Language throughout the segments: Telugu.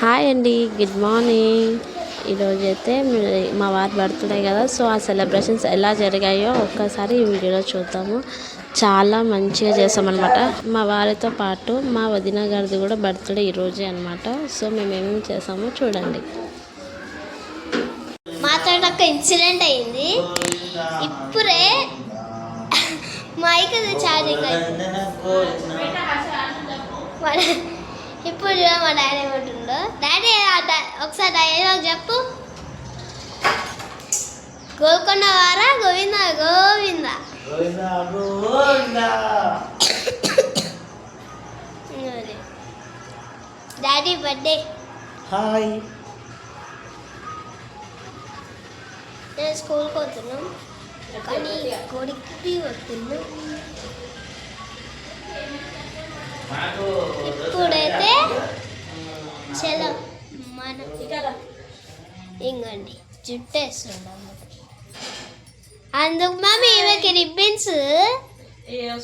హాయ్ అండి గుడ్ మార్నింగ్ ఈరోజు అయితే మీ- వారి బర్త్డే కదా. సో ఆ సెలబ్రేషన్స్ ఎలా జరిగాయో ఒక్కసారి ఈ వీడియోలో చూద్దాము. చాలా మంచిగా చేస్తామన్నమాట మా వారితో పాటు మా వదిన గారిది కూడా బర్త్డే ఈరోజే అనమాట సో మేము ఏమేమి చేసామో చూడండి మాతో ఒక ఇన్సిడెంట్ అయింది. ఇప్పుడే మైక్ ఛార్జింగ్ ఇప్పుడు చూడ మా డాడీ ఏమంటుండో. డాడీ ఒకసారి డైలాగ్ చెప్పు. గోల్కొండ వారా Govinda Govinda. Daddy birthday. Hi. నేను స్కూల్కి వస్తున్నాం కానీ కొడుక్కి వస్తున్నాం. ఇప్పుడైతే చలో మన ఇంకండి జుట్టు వేస్తున్నాం అందుకు మమ్మీ ఈమెకి రిబ్బన్స్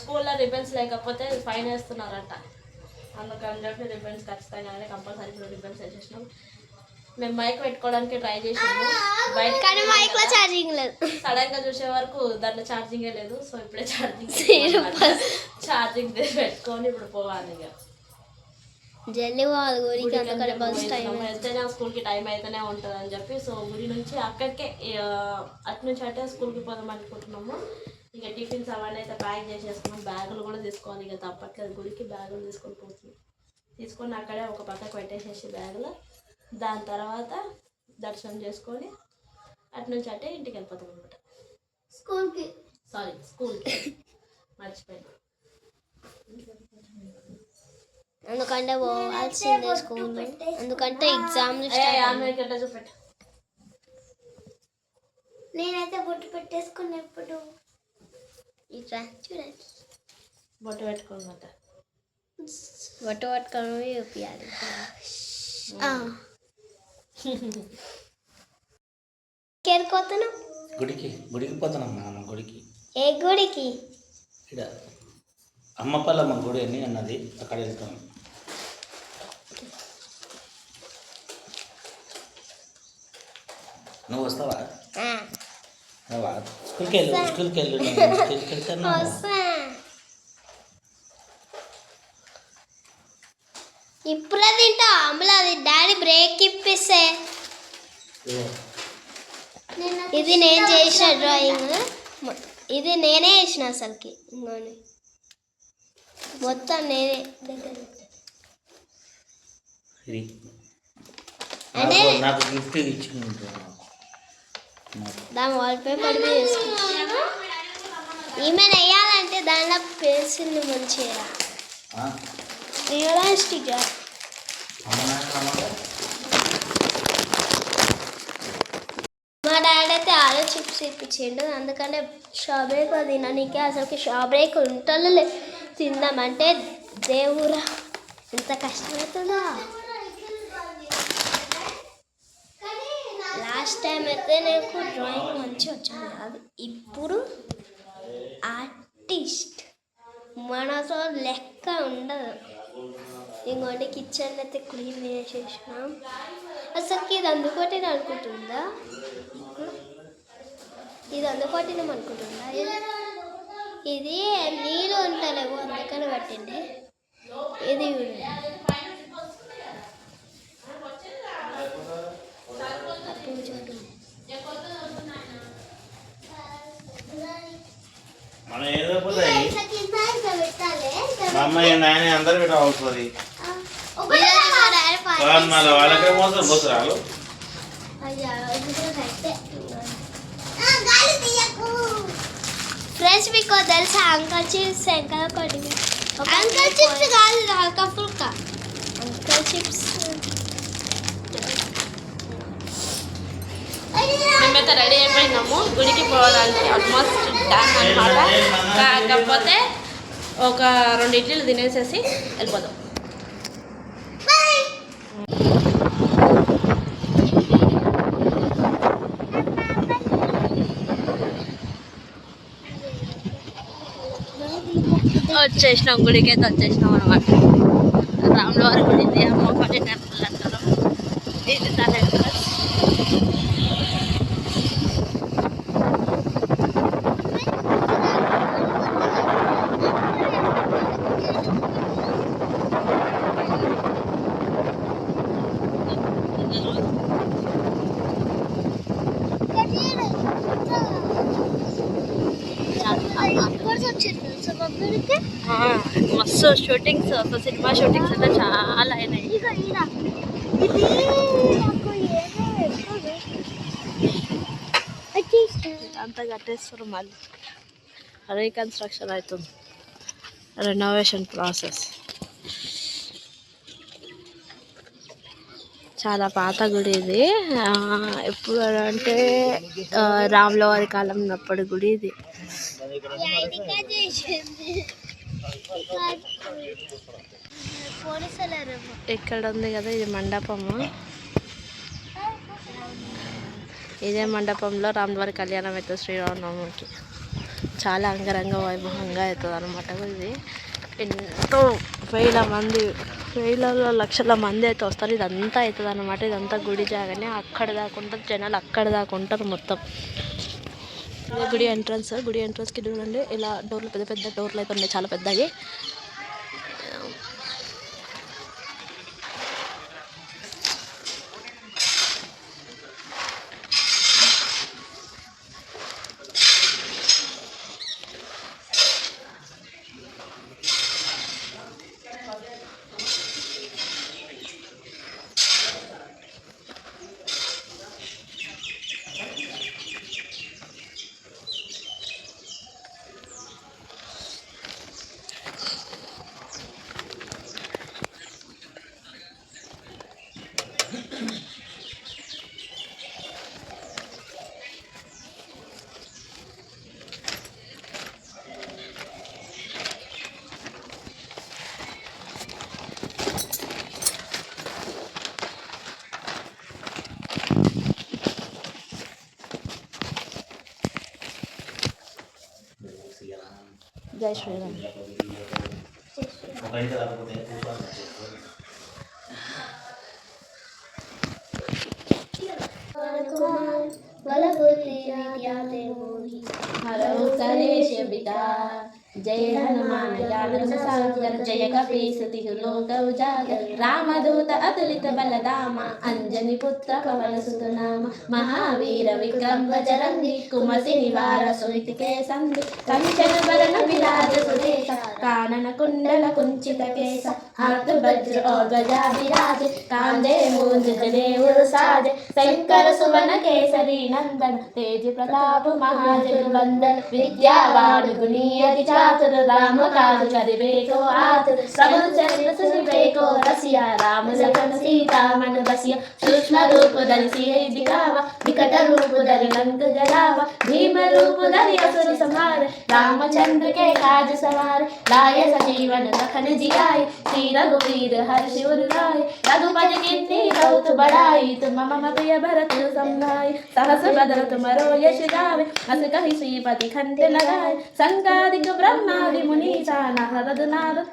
స్కూల్లో రిబన్స్ లేకపోతే ఫైన్ వేస్తున్నారట. అందుకని చెప్పి రిబన్స్ ఖచ్చితంగా కంపల్సరీ ఇప్పుడు రిబన్స్ వేసేసినాం. మేము మైక్ పెట్టుకోవడానికి ట్రై చేసినాము. బయట కానీ మైక్లో ఛార్జింగ్ లేదు. సడన్గా చూసే వరకు దాంట్లో ఛార్జింగే లేదు. సో ఇప్పుడే ఛార్జింగ్ ఛార్జింగ్ పెట్టుకొని ఇప్పుడు పోవాలి ఇక. జల్లి పోవాలి గుడికి అందుకని బస్ టైం ఎంతైనా స్కూల్కి టైం అయితేనే ఉంటుంది అని చెప్పి సో గుడి నుంచి అక్కడికే అటు నుంచి అంటే స్కూల్కి పోదాం అనుకుంటున్నాము. ఇక టిఫిన్స్ అవన్నీ అయితే ప్యాక్ చేసేసుకున్నాం బ్యాగులు కూడా తీసుకోవాలి ఇక తప్పట్లేదు. గుడికి బ్యాగులు తీసుకొని పోతున్నాం తీసుకొని అక్కడే ఒక పక్కకు పెట్టేసేసి బ్యాగులు. దాని తర్వాత దర్శనం చేసుకొని అటు నుంచి అంటే ఇంటికి వెళ్ళిపోతాం అనమాట స్కూల్కి సారీ స్కూల్కి మర్చిపోయాను. ఎందుకంటే పోవాల్సిందే స్కూల్ ఎందుకంటే ఎగ్జామ్లు చూపెట్టు. నేనైతే బొట్టు పెట్టేసుకున్నప్పుడు ఇట్లా చూడండి. బొట్టు పెట్టుకోనమాట బొట్టు పట్టుకొని చూపించాలి కేరుకోతున్నాం గుడికి గుడికి పోతున్నాం గుడికి. ఏ గుడికి? ఇక్కడ అమ్మపల్లమ్మ గుడి అని అన్నది అక్కడ వెళ్తాం. నువ్వు వస్తావా? రావా? స్కూల్కి వెళ్ళు స్కూల్కి వెళ్ళు స్కూల్కి వెళ్తాను. ఇప్పుడే తింటా అమలు అది. డాడీ బ్రేక్ ఇప్పిస్తే. ఇది నేను చేసిన డ్రాయింగ్. ఇది నేనే వేసిన అసలుకి. ఇంకోని మొత్తం నేనే దగ్గర అంటే- నాకు- గిఫ్ట్ దాని మీద వేసుకున్నా ఈమె వేయాలంటే దానిలో పెన్సిల్ మంచిగా మా డాడీ అయితే ఆలో చిప్స్ ఇప్పించిండు. అందుకనే స్ట్రాబెరీ తినడానికి అసలుకి స్ట్రాబెరీ ఉంటలు తిందామంటే దేవురా ఎంత కష్టమవుతుందా. లాస్ట్ టైం అయితే నాకు డ్రాయింగ్ మంచిగా వచ్చింది కాదు. ఇప్పుడు ఆర్టిస్ట్. మనతో లెక్క ఉండదు. ఇంకోటి కిచెన్ అయితే క్లీన్ చేసేసినాం. అసలు ఇది అందుకోటి అనుకుంటుందా? ఇది అందుకోటినం అనుకుంటుందా? ఇది నీళ్ళు ఉంటలేవు అందుకని పట్టింది. ఇది మనం ఏదో పోతాయి మా అమ్మాయి నాయన అందరు పెట్ట అవుతుంది ఈరోజు మా డాడీ పార్టీ మళ్ళీ వాళ్ళకే మోసం పోతురాలు ఫ్రెండ్స్ మీకు తెలుసా అంకల్ చిప్స్ ఎంకల కొడి అంకల్ చిప్స్ కాదు హల్కా ఫుల్కా. అంకల్ చిప్స్ మేమైతే రెడీ అయిపోయినాము. గుడికి పోవడానికి ఆల్మోస్ట్ డన్ అనమాట కాకపోతే ఒక రెండు ఇడ్లీలు తినేసేసి వెళ్ళిపోదాం. వచ్చేసినాం గుడికైతే వచ్చేసినాం అనమాట రాములవారి గుడి ఇది పడినట్లు సో సినిమా షూటింగ్స్ అయితే చాలా అయినాయి. అంతా కట్టేస్తారు మళ్ళీ. రీకన్స్ట్రక్షన్ అవుతుంది రెనోవేషన్ ప్రాసెస్ చాలా పాత గుడి ఇది. ఎప్పుడు అంటే ఆ, రాముల వారి కాలం ఉన్నప్పటి గుడి ఇది. ఇక్కడ ఉంది కదా ఇది మండపము. ఇదే మండపంలో రామ్వారి కళ్యాణం అవుతుంది శ్రీరామనవమికి. చాలా అంగరంగ వైభవంగా అవుతుంది అనమాట ఇది. ఎంతో వేల మంది వేలలో లక్షల మంది అయితే వస్తారు. ఇదంతా అవుతుంది అనమాట ఇదంతా గుడి జాగానే అక్కడ దాకా ఉంటారు. జనాలు అక్కడ దాకా ఉంటారు మొత్తం. గుడి ఎంట్రన్స్ గుడి ఎంట్రన్స్కి చూడండి ఇలా డోర్లు పెద్ద పెద్ద డోర్లు అయితే ఉన్నాయి. చాలా పెద్దవి. జై శ్రీరామ్ voilà voter les जय हनुमान ज्ञान सागर जय कपीस तिहु लोक उजागर रामदूत अतुलित बलदामा अंजनी पुत्र पवन सुत नाम महावीर विक्रम बजरंगी कुमति निवार सुमित के संग कंचन वरण विराज सुरेश कानन कुंडल कुंचित केस हाथ वज्र और गजा विराज कांधे मूंज जनेऊ साज शंकर सुवन केसरी नंदन तेज प्रताप महाजन वंदन विद्यावान गुणियति चातुर ಆತನು ರಾಮ ಕಾಲು ಕರಿಬೇಕು ಆತನು ಶ್ರಮನು ಚರಿಸಬೇಕು ರಸಿಯ ರಾಮ ಲಖನ ಸೀತಾಮನ ಬಸಿಯ ಸೂಕ್ಷ್ಮ ರೂಪದಲ್ಲಿ ಸಿಹಿ ಕಾಮ ವಿಕಟ ರೂಪದಲ್ಲಿ ಲಂಕ ಜರಾಮ ಭೀಮ ರೂಪದಲ್ಲಿ ಅಸುರ ಸಂಹಾರ ರಾಮಚಂದ್ರಕ್ಕೆ ಕಾಜ ಸಮಾರ ರಾಯ ಸಜೀವನ ಲಖನ ಜಿಯಾಯ ಶ್ರೀ ರಘುವೀರ ಹರ್ಷಿವರು ರಾಯ ರಘುಪದ ಗಿತ್ತಿ ರೌತು ಬಡಾಯಿ ತುಮ ಮಮ ಪ್ರಿಯ ಭರತು ಸಂಗಾಯ ಸಹಸ ಬದಲ ತುಮರೋ ಯಶ ಗಾವೆ ಅಸ ಕಹಿ ಶ್ರೀಪತಿ ಖಂಡ ಲಗಾಯ ಸಂಗಾದಿಕ ಬ್ರಹ್ಮ कर्णादि मुनीषाणः रघुनाथ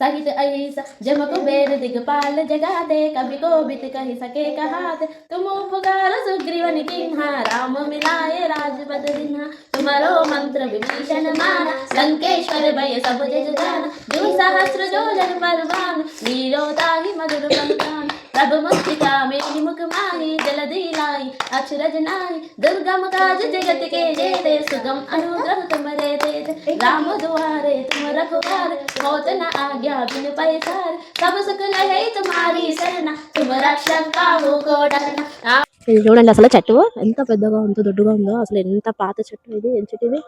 सहित अहिस जम कु बेदिग पाल जगा दे कभी को कोबित कही सके कहा तुम उपकार सुग्रीवन किन्हा राम मिलाए राजपद दिन्हा మరో మంత్ర విభీషణ మాన లంకేశ్వర భయ సభు జజుదాన ద్వి సహస్ర జోజన పర్వాన్ నీలో తాగి మధుర పంతాన్ ప్రభు ముఖితా మేని ముఖమాయి జలదీలాయి అక్షరజనాయి దుర్గం కాజ జగత్ के जेते सुगम अनुग्रह तुम्हारे देते राम द्वारे तुम रखवार होत न आज्ञा बिन पैसार सब सुख लहे तुम्हारी सरना तुम रक्षक का हो को डरना ఇది చూడండి అసలు చెట్టు. ఎంత పెద్దగా ఉందో దొడ్డుగా ఉందో అసలు ఎంత పాత చెట్టు ఇది ఏం చెట్టు ఇది?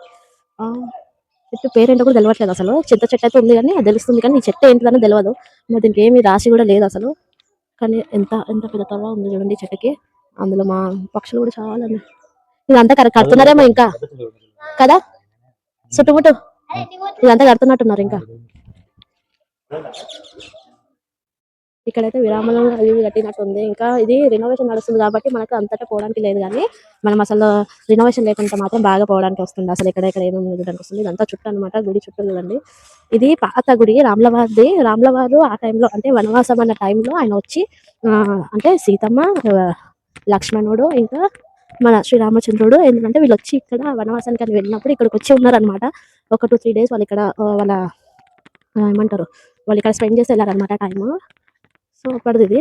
ఆ, చెట్టు పేరేంటో కూడా తెలియట్లేదు అసలు. చింత చెట్టు అయితే ఉంది కానీ అది తెలుస్తుంది కానీ ఈ చెట్టు ఏంటిదని తెలియదు మరి దీనికి ఏమి రాసి కూడా లేదు అసలు. కానీ ఎంత ఎంత పెద్దగా ఉంది చూడండి చెట్టుకి. అందులో మా పక్షులు కూడా చాలా ఉన్నాయి. ఇదంతా కడుతున్నారేమో ఇంకా? కదా? చుట్టుముట్టు? ఇదంతా కడుతున్నట్టున్నారు ఇంకా? ఇక్కడైతే విరామం అవి కట్టినట్టుంది. కట్టినట్టు ఉంది ఇంకా ఇది రినోవేషన్ నడుస్తుంది కాబట్టి మనకు అంతటా పోవడానికి లేదు కానీ మనం అసలు రినోవేషన్ లేకుండా మాత్రం బాగా పోవడానికి వస్తుంది. అసలు ఇక్కడ ఇక్కడ ఏమేమి చూడడానికి వస్తుంది? ఇదంతా చుట్టూ అనమాట గుడి చుట్టూ చూడండి ఇది పాత గుడి రామ్లవారిది. రామ్లవారు ఆ టైంలో అంటే వనవాసం అన్న టైంలో ఆయన వచ్చి ఆ, అంటే సీతమ్మ లక్ష్మణుడు ఇంకా మన శ్రీరామచంద్రుడు ఏంటంటే వీళ్ళు వచ్చి ఇక్కడ వనవాసానికి అని వెళ్ళినప్పుడు ఇక్కడికి వచ్చి ఉన్నారనమాట ఒక టూ త్రీ డేస్ వాళ్ళు ఇక్కడ వాళ్ళ ఏమంటారు? వాళ్ళు ఇక్కడ స్పెండ్ చేసి వెళ్ళారనమాట టైం సో ఇది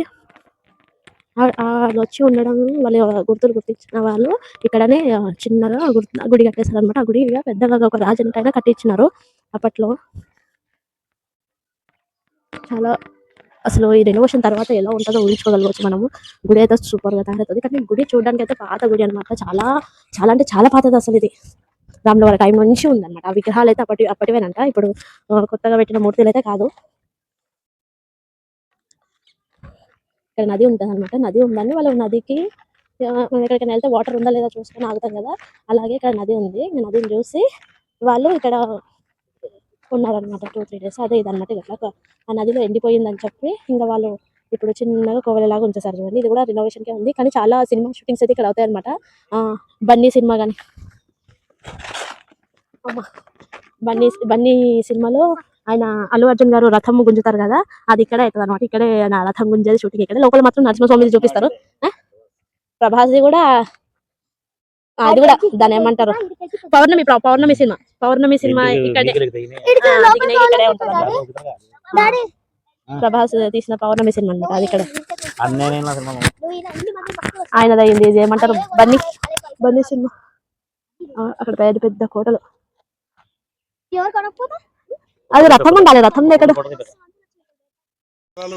ఆ- ఆ వాళ్ళు వచ్చి ఉండడం వాళ్ళ గుర్తులు గుర్తించిన వాళ్ళు ఇక్కడనే చిన్నగా గుర్తు గుడి కట్టేశారు అనమాట ఆ గుడి ఇక పెద్దగా ఒక రాజంటైనా కట్టించినారు అప్పట్లో. చాలా అసలు ఈ రెనోవేషన్ తర్వాత ఎలా ఉంటుందో ఊహించుకోగలవచ్చు మనము. గుడి అయితే సూపర్గా తయారవుతుంది. కానీ గుడి చూడడానికి అయితే పాత గుడి అన్నమాట. చాలా చాలా అంటే చాలా పాతది అసలు ఇది. రాముల టైం నుంచి ఉందన్నమాట. ఆ విగ్రహాలు అయితే అప్పటి అప్పటివేనంట. ఇప్పుడు కొత్తగా పెట్టిన మూర్తులు అయితే కాదు. ఇక్కడ నది ఉంటుంది అనమాట నది ఉందని వాళ్ళు నదికి మనం ఎక్కడికైనా వెళ్తే వాటర్ ఉందా లేదా చూసుకొని ఆగుతాం కదా. అలాగే ఇక్కడ నది ఉంది. ఈ నదిని చూసి వాళ్ళు ఇక్కడ ఉన్నారనమాట టూ త్రీ డేస్ అదే ఇదన్నమాట ఇట్లా ఆ నదిలో ఎండిపోయిందని చెప్పి ఇంకా వాళ్ళు ఇప్పుడు చిన్నగా కోవలలాగా ఉంచేసారు చూడండి. ఇది కూడా రినోవేషన్కే కే ఉంది. కానీ చాలా సినిమా షూటింగ్స్ అయితే ఇక్కడ అవుతాయి అనమాట బన్నీ సినిమా కానీ. బన్నీ బన్నీ సినిమాలో ఆయన అల్లు అర్జున్ గారు రథం గుంజుతారు కదా అది ఇక్కడే అవుతుంది అనమాట ఇక్కడే ఆయన రథం గుంజేది షూటింగ్ ఇక్కడ. లోపల మాత్రం నరసింహస్వామిది చూపిస్తారు? ప్రభాస్ది కూడా అది కూడా దాని ఏమంటారు? పౌర్ణమి ప్ర- పౌర్ణమి సినిమా. పౌర్ణమి సినిమా ఇక్కడే. ఉంటుంది ప్రభాస్ తీసిన పౌర్ణమి సినిమా అనమాట అది ఇక్కడ. అయింది. ఇది ఏమంటారు? బన్నీ. బన్నీ సినిమా. అక్కడ పెద్ద పెద్ద కోటలు. ఎవరు కొనకపోతే? అది రథం ఉండాలి రథం ఎక్కడ కాలు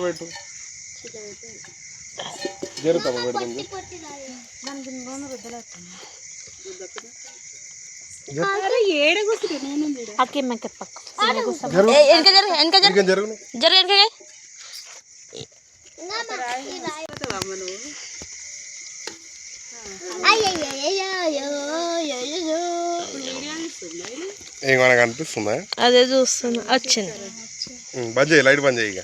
పెట్టు జరుగుతా పెడుతుంది ఇంకా జరుగును ఏం మనకు అనిపిస్తుందా అదే చూస్తున్నా. వచ్చింది. బంద్ చేయి లైట్ బంద్ చేయి ఇక.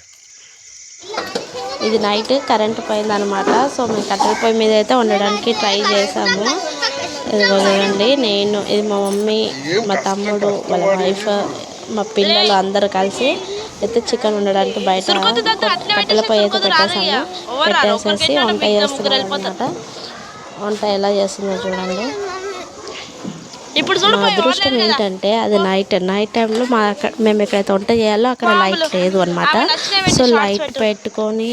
ఇది నైట్ కరెంట్ పోయింది అనమాట సో మేము కట్టెల పొయ్యి మీద అయితే ఉండడానికి ట్రై చేసాము. ఇదిగో చూడండి నేను ఇది మా మమ్మీ మా తమ్ముడు వాళ్ళ వైఫ్ మా పిల్లలు అందరూ కలిసి అయితే చికెన్ ఉండడానికి బయట కట్టెల పొయ్యి అయితే పెట్టేసాము. పెట్టేసేసి వంట చేస్తున్నాం అనమాట వంట ఎలా చేస్తుందో చూడండి. ఇప్పుడు మా అదృష్టం ఏంటంటే అది నైట్ నైట్ టైంలో మా అక్కడ మేము ఎక్కడైతే వంట చేయాలో అక్కడ లైట్ లేదు అనమాట సో లైట్ పెట్టుకొని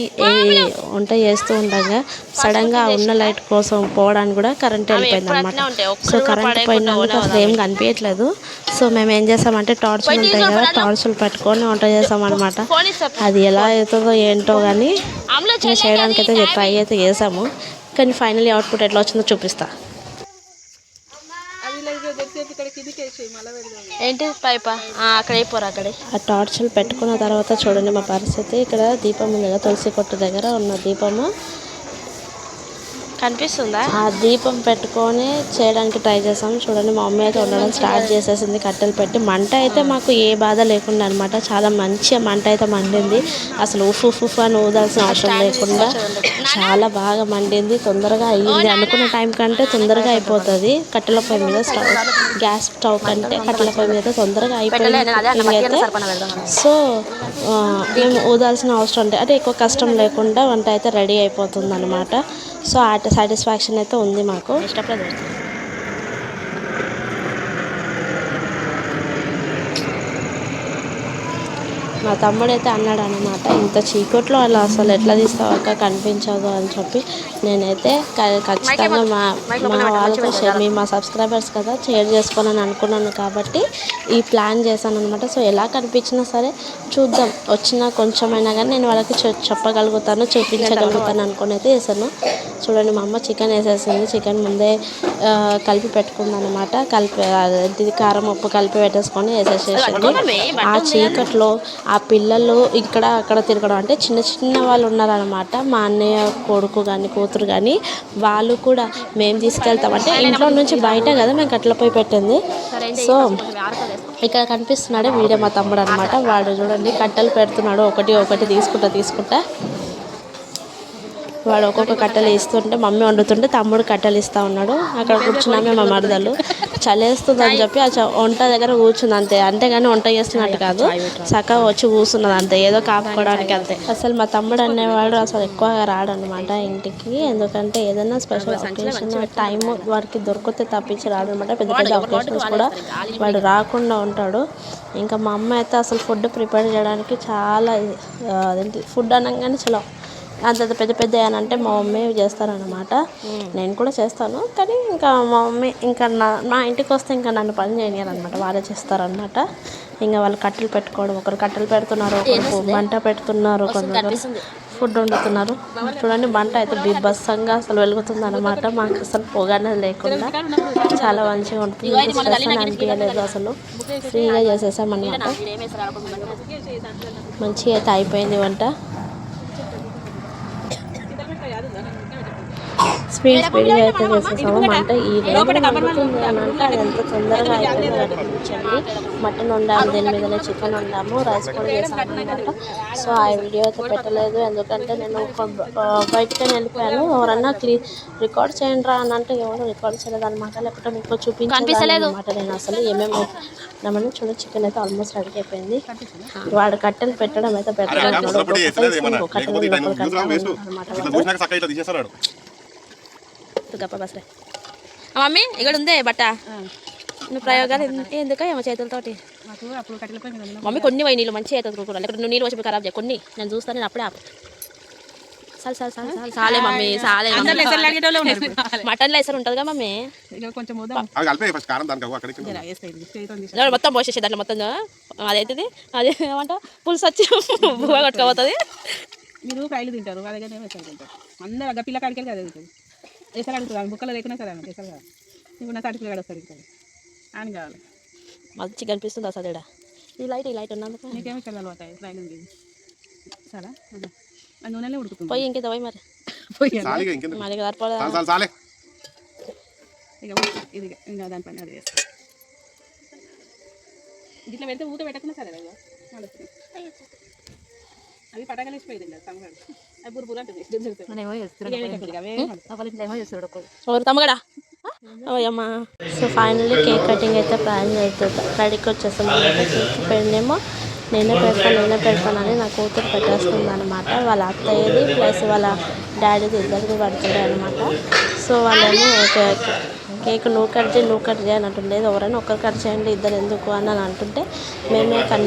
వంట చేస్తూ ఉండగా సడన్గా ఉన్న లైట్ కోసం పోవడానికి కూడా కరెంట్ వెళ్ళిపోయింది అనమాట సో కరెంట్ పోయినందుకు అసలు ఏం కనిపించట్లేదు. సో మేము ఏం చేసామంటే టార్చ్లు ఉంటాయి కదా టార్చ్లు పెట్టుకొని వంట చేసాం అనమాట అది ఎలా అవుతుందో ఏంటో కానీ చేయడానికి అయితే ట్రై అయితే చేసాము. కానీ ఫైనలీ అవుట్పుట్ ఎట్లా వచ్చిందో చూపిస్తా. ఏంటి పైపా? అక్కడ అయిపోరు అక్కడే. ఆ టార్చ్లు పెట్టుకున్న తర్వాత చూడండి మా పరిస్థితి. ఇక్కడ దీపం ఉంది కదా తులసి కొట్టు దగ్గర ఉన్న దీపము. కనిపిస్తుందా? ఆ దీపం పెట్టుకొని చేయడానికి ట్రై చేసాం చూడండి మా మమ్మీ అయితే ఉండడం స్టార్ట్ చేసేసింది. కట్టెలు పెట్టి మంట అయితే మాకు ఏ బాధ లేకుండా అనమాట చాలా మంచిగా మంట అయితే మండింది. అసలు ఉఫ్ ఉఫ్ ఉఫ్ అని ఊదాల్సిన అవసరం లేకుండా చాలా బాగా మండింది. తొందరగా అయ్యింది. అనుకున్న టైం కంటే తొందరగా అయిపోతుంది. కట్టెల పొయ్యి మీద స్టవ్ గ్యాస్ స్టవ్ కంటే కట్టెల పొయ్యి మీద తొందరగా అయిపోయింది. అయితే సో మేము ఊదాల్సిన అవసరం అంటే అంటే ఎక్కువ కష్టం లేకుండా వంట అయితే రెడీ అయిపోతుంది అనమాట సో ఆ సాటిస్ఫాక్షన్ అయితే ఉంది మాకు. మా తమ్ముడు అయితే అన్నాడు అనమాట ఇంత చీకట్లో అలా అసలు ఎట్లా తీస్తావు అక్క? కనిపించదు అని చెప్పి నేనైతే ఖచ్చితంగా మా మా వాళ్ళతో షేర్ మీ మా సబ్స్క్రైబర్స్ కదా షేర్ చేసుకోవాలని అనుకున్నాను కాబట్టి ఈ ప్లాన్ చేశాను అనమాట సో ఎలా కనిపించినా సరే చూద్దాం వచ్చిన కొంచెమైనా కానీ నేను వాళ్ళకి చెప్పగలుగుతాను చూపించగలుగుతాను అనుకుని అయితే వేసాను చూడండి మా అమ్మ చికెన్ వేసేసింది చికెన్ ముందే కలిపి పెట్టుకుంది అనమాట కలిపి కారం ఉప్పు కలిపి పెట్టేసుకొని వేసేసేసింది. ఆ చీకట్లో ఆ పిల్లలు ఇక్కడ అక్కడ తిరగడం అంటే చిన్న చిన్న వాళ్ళు ఉన్నారనమాట మా అన్నయ్య కొడుకు కానీ కూతురు కానీ వాళ్ళు కూడా మేము తీసుకెళ్తాం. అంటే ఇంట్లో నుంచి బయట కదా మేము కట్టెలపై పెట్టింది. సో ఇక్కడ కనిపిస్తున్నాడే వీడే మా తమ్ముడు అనమాట వాడు చూడండి కట్టెలు పెడుతున్నాడు. ఒకటి ఒకటి తీసుకుంటా తీసుకుంటా. వాడు ఒక్కొక్క కట్టెలు ఇస్తుంటే మమ్మీ వండుతుంటే తమ్ముడు కట్టెలు ఇస్తా ఉన్నాడు. అక్కడ కూర్చున్నామే మా మరదలు. చలేస్తుంది అని చెప్పి ఆ వంట దగ్గర కూర్చుంది అంతే. అంతేగాని వంట చేస్తున్నట్టు కాదు. చక్కగా వచ్చి కూర్చున్నది అంతే. ఏదో కాపుకోవడానికి అంతే. అసలు మా తమ్ముడు అనేవాడు అసలు ఎక్కువగా రాడనమాట ఇంటికి. ఎందుకంటే ఏదైనా స్పెషల్ ఒకేషన్ టైం వాడికి దొరికితే తప్పించి రాడనమాట. పెద్ద పెద్ద ఒకేషన్స్ కూడా వాడు రాకుండా ఉంటాడు. ఇంకా మా అమ్మ అయితే అసలు ఫుడ్ ప్రిపేర్ చేయడానికి చాలా అదేంటి ఫుడ్ అనగానే చాలా అంత పెద్ద పెద్ద అంటే మా మమ్మీ చేస్తారనమాట నేను కూడా చేస్తాను. కానీ ఇంకా మా మమ్మీ ఇంకా నా నా ఇంటికి వస్తే ఇంకా నన్ను పని చేయనియారనమాట వాళ్ళే చేస్తారనమాట ఇంకా వాళ్ళు కట్టెలు పెట్టుకోవడం ఒకరు కట్టెలు పెడుతున్నారు ఒకరు మంట పెడుతున్నారు కొందరు ఫుడ్ వండుతున్నారు. చూడండి మంట అయితే బీభత్సంగా అసలు వెలుగుతుంది అనమాట మాకు అసలు పొగనే లేకుండా చాలా మంచిగా ఉంటుంది. అని అనిపించలేదు అసలు. ఫ్రీగా చేసేసాం అనమాట మంచిగా అయితే అయిపోయింది వంట. స్పీడ్ స్పీడ్గా అయితే చేసేసాము మంట ఈ మండుతుంది అని అంటే అది ఎంత తొందరగా అయిపోయిందో అనిపించండి మటన్ వండాము దీని మీదనే చికెన్ వండాము రైస్ కూడా చేసాము అనమాట సో ఆ వీడియో అయితే పెట్టలేదు ఎందుకంటే నేను బయటికి వెళ్ళిపోయాను. ఎవరన్నా క్లీ రికార్డ్ చేయండి రా అని అంటే ఎవరు రికార్డ్ చేయలేదు అనమాట లేకపోతే మీకు చూపించలేదు అనమాట నేను అసలు ఏమేమి ఉన్నామని చూడ చికెన్ అయితే ఆల్మోస్ట్ రెడీ అయిపోయింది. వాడు కట్టెలు పెట్టడం అయితే పెట్టడం తీసేస్తాడు గప్ప బస్రే మమ్మీ ఇక్కడ ఉందే బట్ట. నువ్వు ప్రయోగాలు ఎందు- ఎందుక ఏమో చేతులతోటి? మమ్మీ కొన్ని పోయి నీళ్ళు మంచిగా అవుతుంది కూర ఇక్కడ నువ్వు నీళ్ళు వచ్చి ఖరాబ్ చేయ. కొన్ని. నేను చూస్తాను నేను అప్పుడే ఆపు. సాల్ సాల్ సాల్ సాల్. సాలే మమ్మీ సాలే మటన్ లైసర్ ఉంటుందిగా మమ్మీ. అవి కలిపే ఫస్ట్ కారం దానికి అవ్వ అక్కడికి ఇలా మొత్తం పోసేసి దాంట్లో మొత్తం అదైతుంది అదే ఏమంట పులుసు వచ్చి బువ్వ కొట్టుకోపోతుంది. మీరు ఫ్రైలు తింటారు అదే అందరూ అగ్గ పిల్ల కాడికి అదే తింటారు. వేసాలు అడుగుతుంది బుక్కలు లేకున్నా సరే అన్న వేసాలు కాదు. ఇప్పుడు నా సాటి పిల్లగాడు వస్తాడు ఇక్కడ అని కావాలి. మంచిగా కనిపిస్తుంది అసలు ఇక్కడ ఈ లైట్ ఈ లైట్ ఉన్నందుకు. నీకేమి ఇక్కడ అలవాటు ఫ్రైలు ఉంది. సరే ఆ నూనెలే ఉడుకుతుంది. పోయి ఇంకేదో పోయి మరి. ఇంకెందుకు? మరి సరిపోదా చాలు చాలు సాలే ఇక ఇది ఇంకా దానిపైన అది వేస్తాం ఇట్లా పెడితే ఊట పెట్టకుండా సరే. అవి అంటుంది. అమ్మా సో ఫైనల్లీ కేక్ కటింగ్ అయితే ప్లాన్ అవుతుంది రెడీకి వచ్చేసాం పెడినేమో నేనే పెడతాను నేనే పెడతానని నా కూతురు పెట్టేస్తుంది అనమాట వాళ్ళ అత్తయ్యది ప్లస్ వాళ్ళ డాడీది ఇద్దరిది పడుతుంది అనమాట సో వాళ్ళేమో కేక్ కేక్ నువ్వు కట్ చేయి నువ్వు కట్ చేయి అని అంటుండేది ఎవరైనా ఒకరు కట్ చేయండి ఇద్దరు ఎందుకు అని అని అంటుంటే మేమే కట్